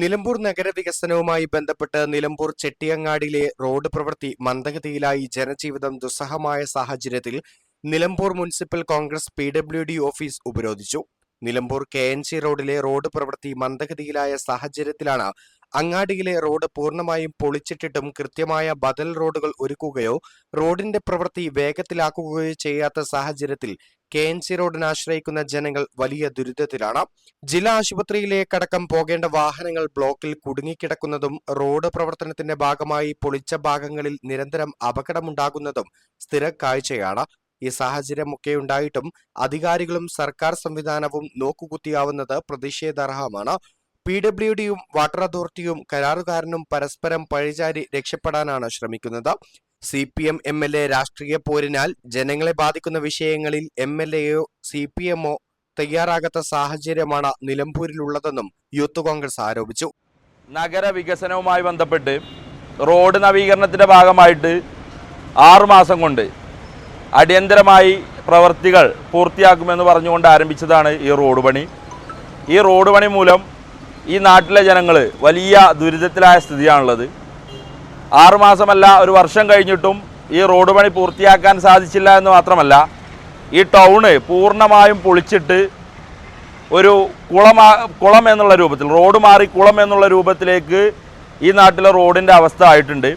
നിലമ്പൂർ നഗരവികസനവുമായി ബന്ധപ്പെട്ട് നിലമ്പൂർ ചെട്ടിയങ്ങാടിയിലെ റോഡ് പ്രവൃത്തി മന്ദഗതിയിലായി ജനജീവിതം ദുസ്സഹമായ സാഹചര്യത്തിൽ Nilambur municipal Congress P W D office ഉപരോധിച്ചു. നിലമ്പൂർ കെ എൻ സി റോഡിലെ റോഡ് പ്രവൃത്തി മന്ദഗതിയിലായ സാഹചര്യത്തിലാണ് അങ്ങാടിയിലെ റോഡ് പൂർണമായും പൊളിച്ചിട്ടിട്ടും കൃത്യമായ ബദൽ റോഡുകൾ ഒരുക്കുകയോ റോഡിന്റെ പ്രവൃത്തി വേഗത്തിലാക്കുകയോ ചെയ്യാത്ത സാഹചര്യത്തിൽ കെ എൻ സി റോഡിനെ ആശ്രയിക്കുന്ന ജനങ്ങൾ വലിയ ദുരിതത്തിലാണ്. ജില്ലാ ആശുപത്രിയിലേക്കടക്കം പോകേണ്ട വാഹനങ്ങൾ ബ്ലോക്കിൽ കുടുങ്ങിക്കിടക്കുന്നതും റോഡ് പ്രവർത്തനത്തിന്റെ ഭാഗമായി പൊളിച്ച ഭാഗങ്ങളിൽ നിരന്തരം അപകടമുണ്ടാകുന്നതും സ്ഥിര കാഴ്ചയാണ്. ഈ സാഹചര്യമൊക്കെ ഉണ്ടായിട്ടും അധികാരികളും സർക്കാർ സംവിധാനവും നോക്കുകുത്തിയാവുന്നത് പ്രതിഷേധാർഹമാണ്. പി ഡബ്ല്യു ഡിയും വാട്ടർ അതോറിറ്റിയും കരാറുകാരനും പരസ്പരം പഴിചാരി രക്ഷപ്പെടാനാണ് ശ്രമിക്കുന്നത്. C P M M L A രാഷ്ട്രീയ പോരിനാൽ ജനങ്ങളെ ബാധിക്കുന്ന വിഷയങ്ങളിൽ എം എൽ എയോ സി പി എമ്മോ തയ്യാറാകാത്ത സാഹചര്യമാണ് നിലമ്പൂരിലുള്ളതെന്നും യൂത്ത് കോൺഗ്രസ് ആരോപിച്ചു. നഗരവികസനവുമായി ബന്ധപ്പെട്ട് റോഡ് നവീകരണത്തിന്റെ ഭാഗമായിട്ട് ആറുമാസം കൊണ്ട് അടിയന്തരമായി പ്രവർത്തികൾ പൂർത്തിയാക്കുമെന്ന് പറഞ്ഞുകൊണ്ട് ആരംഭിച്ചതാണ് ഈ റോഡ് പണി. ഈ റോഡ് പണി മൂലം ഈ നാട്ടിലെ ജനങ്ങൾ വലിയ ദുരിതത്തിലായ സ്ഥിതിയാണുള്ളത്. ആറുമാസമല്ല ഒരു വർഷം കഴിഞ്ഞിട്ടും ഈ റോഡ് പണി പൂർത്തിയാക്കാൻ സാധിച്ചില്ല എന്ന് മാത്രമല്ല ഈ ടൗണ് പൂർണമായും പൊളിച്ചിട്ട് ഒരു കുളമാ കുളം എന്നുള്ള രൂപത്തിൽ റോഡ് മാറി കുളം എന്നുള്ള രൂപത്തിലേക്ക് ഈ നാട്ടിലെ റോഡിന്റെ അവസ്ഥ ആയിട്ടുണ്ട്.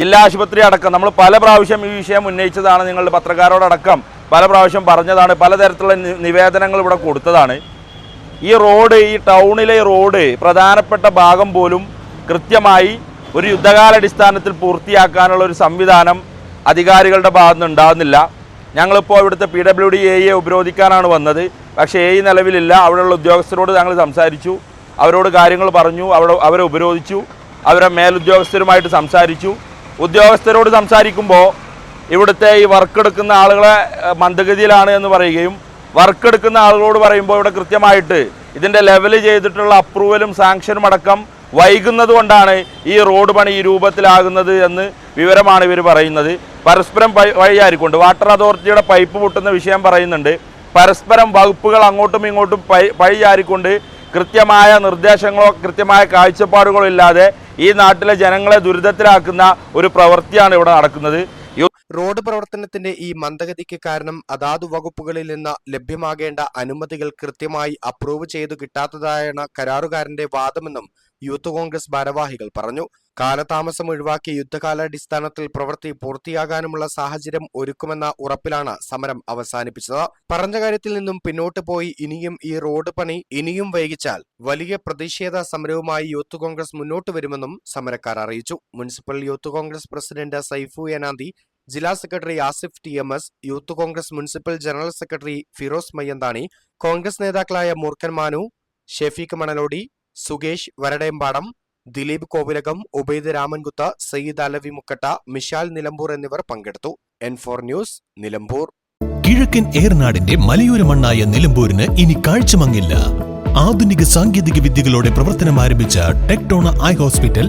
ജില്ലാ ആശുപത്രി അടക്കം നമ്മൾ പല പ്രാവശ്യം ഈ വിഷയം ഉന്നയിച്ചതാണ് നിങ്ങളുടെ പത്രക്കാരോടക്കം പല പ്രാവശ്യം പറഞ്ഞതാണ് പലതരത്തിലുള്ള നിവേദനങ്ങൾ ഇവിടെ കൊടുത്തതാണ്. ഈ റോഡ് ഈ ടൗണിലെ റോഡ് പ്രധാനപ്പെട്ട ഭാഗം പോലും കൃത്യമായി ഒരു യുദ്ധകാലടിസ്ഥാനത്തിൽ പൂർത്തിയാക്കാനുള്ള ഒരു സംവിധാനം അധികാരികളുടെ ഭാഗത്തുനിന്ന് ഉണ്ടാകുന്നില്ല ഞങ്ങളിപ്പോൾ ഇവിടുത്തെ പി ഡബ്ല്യു ഡി എയെ ഉപരോധിക്കാനാണ് വന്നത്. പക്ഷേ എ നിലവിലില്ല. അവിടെയുള്ള ഉദ്യോഗസ്ഥരോട് ഞങ്ങൾ സംസാരിച്ചു. അവരോട് കാര്യങ്ങൾ പറഞ്ഞു. അവിടെ അവരെ ഉപരോധിച്ചു. അവരെ മേലുദ്യോഗസ്ഥരുമായിട്ട് സംസാരിച്ചു. ഉദ്യോഗസ്ഥരോട് സംസാരിക്കുമ്പോൾ ഇവിടുത്തെ ഈ വർക്ക് എടുക്കുന്ന ആളുകളെ മന്ദഗതിയിലാണ് എന്ന് പറയുകയും വർക്ക് എടുക്കുന്ന ആളുകളോട് പറയുമ്പോൾ ഇവിടെ കൃത്യമായിട്ട് ഇതിന്റെ ലെവൽ ചെയ്തിട്ടുള്ള അപ്രൂവലും സാങ്ഷനും അടക്കം വൈകുന്നത് കൊണ്ടാണ് ഈ റോഡ് പണി ഈ രൂപത്തിലാകുന്നത് എന്ന് വിവരമാണ് ഇവർ പറയുന്നത്. പരസ്പരം വഴിയാരിക്കൊണ്ട് വാട്ടർ അതോറിറ്റിയുടെ പൈപ്പ് പൊട്ടുന്ന വിഷയം പറയുന്നുണ്ട്. പരസ്പരം വകുപ്പുകൾ അങ്ങോട്ടും ഇങ്ങോട്ടും പൈ- പഴിചാരിക്കൊണ്ട് കൃത്യമായ നിർദ്ദേശങ്ങളോ കൃത്യമായ കാഴ്ചപ്പാടുകളോ ഇല്ലാതെ ഈ നാട്ടിലെ ജനങ്ങളെ ദുരിതത്തിലാക്കുന്ന ഒരു പ്രവൃത്തിയാണ് ഇവിടെ നടക്കുന്നത്. റോഡ് പ്രവർത്തനത്തിന്റെ ഈ മന്ദഗതിക്ക് കാരണം അതാതു വകുപ്പുകളിൽ നിന്ന് ലഭ്യമാകേണ്ട അനുമതികൾ കൃത്യമായി അപ്രൂവ് ചെയ്തു കിട്ടാത്തതായാണ് കരാറുകാരന്റെ വാദമെന്നും യൂത്ത് കോൺഗ്രസ് ഭാരവാഹികൾ പറഞ്ഞു. കാലതാമസം ഒഴിവാക്കി യുദ്ധകാലാടിസ്ഥാനത്തിൽ പ്രവൃത്തി പൂർത്തിയാകാനുമുള്ള സാഹചര്യം ഒരുക്കുമെന്ന ഉറപ്പിലാണ് സമരം അവസാനിപ്പിച്ചത്. പറഞ്ഞ കാര്യത്തിൽ നിന്നും പിന്നോട്ട് പോയി ഇനിയും ഈ റോഡ് പണി ഇനിയും വൈകിച്ചാൽ വലിയ പ്രതിഷേധ സമരവുമായി യൂത്ത് കോൺഗ്രസ് മുന്നോട്ട് വരുമെന്നും സമരക്കാർ അറിയിച്ചു. Municipal youth Congress president Saifu യനാന്തി ജില്ലാ secretary Asif T M S youth Congress municipal general secretary Firoz Mayyanthani Congress നേതാക്കളായ മൂർഖൻ മാനു ഷെഫീഖ് മണലോടി സുകേഷ് വരടേമ്പാടം ദിലീപ് കോവിലകം ഉബൈദ് രാമൻകുത്ത സയ്യിദ് അലവി മുക്കട്ട മിഷാൽ നിലമ്പൂർ എന്നിവർ പങ്കെടുത്തു. N four news Nilambur. കിഴക്കൻ ഏർനാടിന്റെ മലയോര മണ്ണായ നിലമ്പൂരിന് ഇനി കാഴ്ചമങ്ങില്ല. ആധുനിക സാങ്കേതിക വിദ്യകളോടെ പ്രവർത്തനം ആരംഭിച്ച ടെക്ടോണ ഐ ഹോസ്പിറ്റൽ